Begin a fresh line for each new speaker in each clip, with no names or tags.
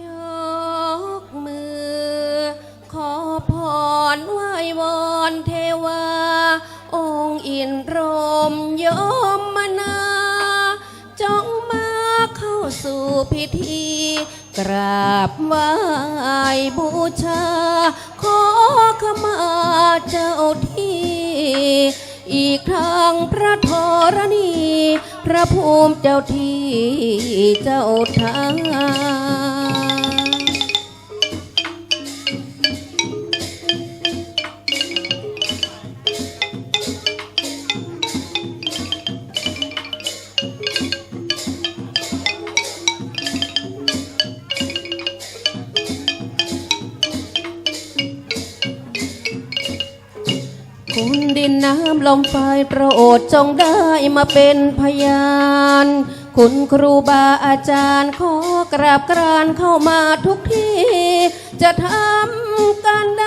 ยกมือ ขอพรไหว้วอนเทวา องค์อินร์พรหมยมมนา จงมาเข้าสู่พิธี กราบไหว้บูชา ขอขมาเจ้าที่ อีกทางพระธรณี พระภูมิเจ้าที่เจ้าทาง คุณดินน้ำลมไฟประอดจงได้มาเป็นพยาน คุณครูบาอาจารย์ขอกราบกรานเข้ามาทุกที่ จะทำการใด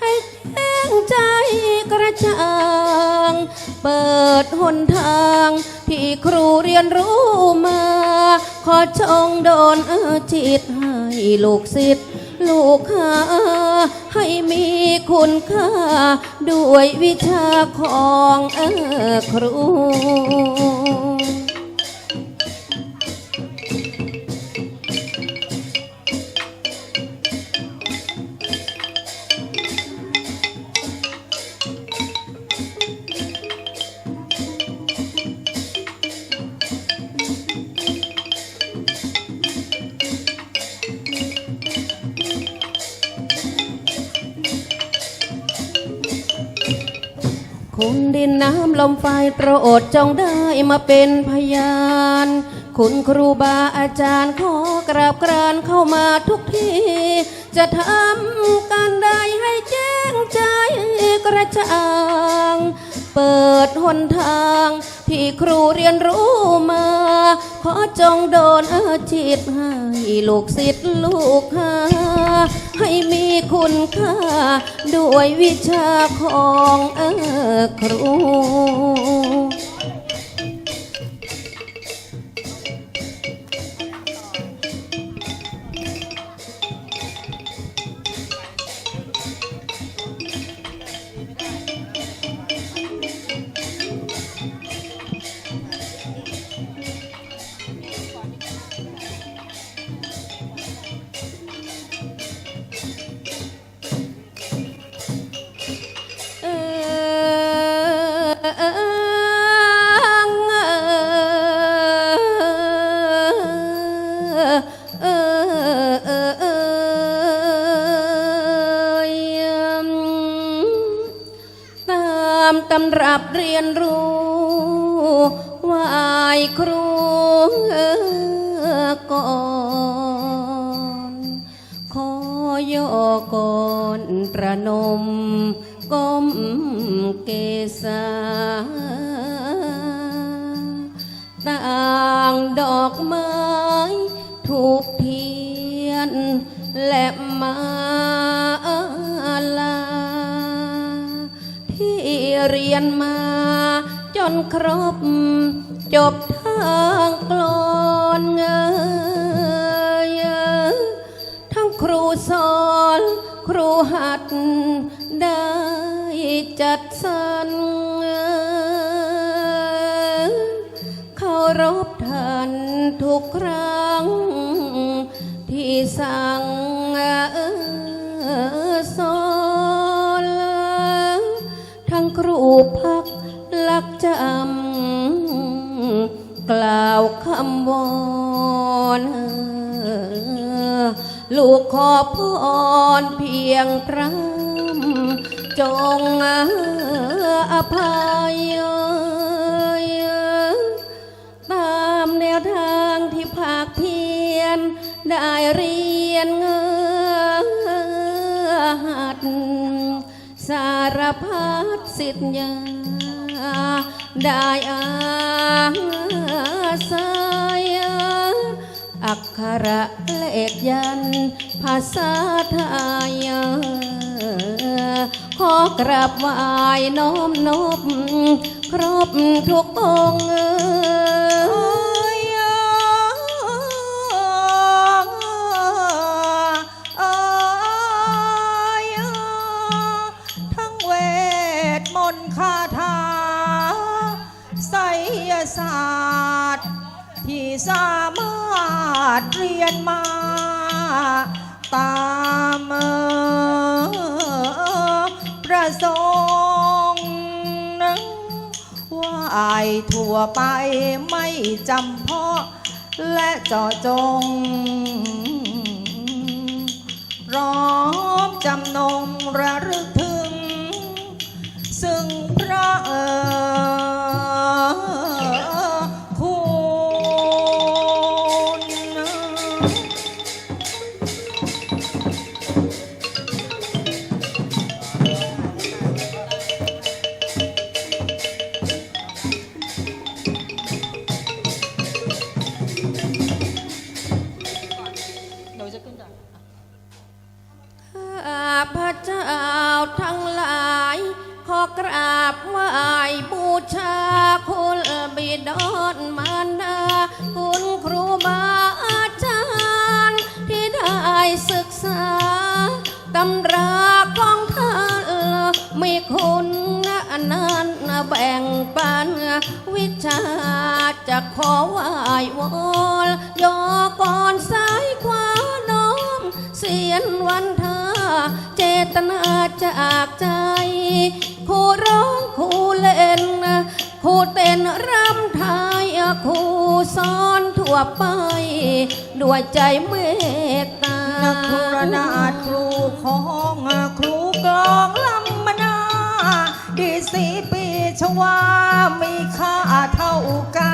ให้แจ้งใจกระจ่าง เปิดหนทางที่ครูเรียนรู้มา ขอจงโดนจิตให้ลูกศิษย์ ลูกหาให้มีคุณค่า ด้วยวิชาของเออครู คุณดินน้ำลมไฟโปรดจงได้มาเป็นพยาน คุณครูบาอาจารย์ขอกราบกรานเข้ามาทุกที่จะทำการใดให้แจ้งใจกระจ่าง เปิดหนทาง ที่ครูเรียนรู้มาขอจงโดนออจิตให้ลูกศิษย์ลูกหาให้มีคุณค่า ด้วยวิชาของเออครูามตำรับเรียนรู้ไหวายครูก่อนขอยอกรประนมก้มเกษาต่างดอกไม้ถูกเทียนและม เรียนมา จนครบ จบทางกลอนเงยทั้งครูสอน ครูหัดได้จัดสรรเคารพท่านทุกครั้งที่สั่ง ครูพักลักจำกล่าวคำวอนลูกขอพรเพียงพระจงอภัยตามแนวทางที่ภาคเพียรได้เรียนเงอหัดสา พัดสิทธยาได้อาศัยอักขระเลขยัน ภาษาไทยขอกราบไหว้น้อมนบครบทุกองค์ ศาส
ตร์ที่สามารถเรียนมา ตามประสงค์ว่าไอทั่วไปไม่จำเพาะ และเจาะจงร้อมจำนงระลึกถึง ซึ่งพระเอ
จะขอไหว้วอนยอก่อนสายขวาน้อม เสียนวันเธอเจตนาจากใจคู่ร้องคู่เล่นคู่เต้นรำไทยคู่สอนทั่วไป ด้วยใจเมตตา
นักครูระนาดครูของครูกลองลำมนาดีสีปีชวามีค่าเท่ากัน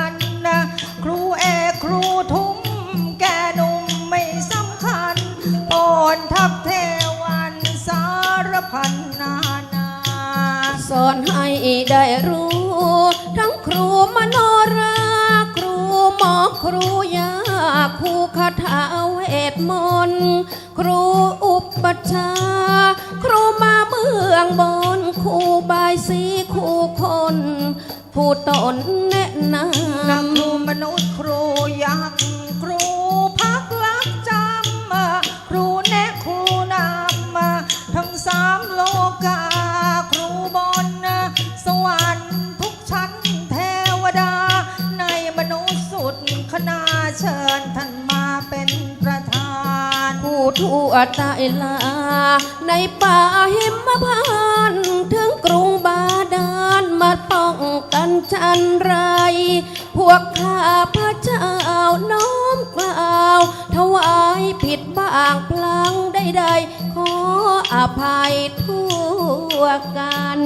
ได้
รู้ ทั้งครูมโนรา ครูหมอครูยาครูคาถาเวทมนต์ครูอุปชฌาครูมาเมืองบนครูบายสีครูคน ผู้ตนแนะน
นักครูมนุษย์ครูยักษ์ เชิญท่านมาเป็นประธาน
ผู้ทั่วใต้ลา ในป่าหิมพานต์ถึงกรุงบาดาลมาป้องกันชันไร พวกข้าพระเจ้าน้อมกล่าว ถวายผิดบ้างพลังใดๆขออภัยทั่วกัน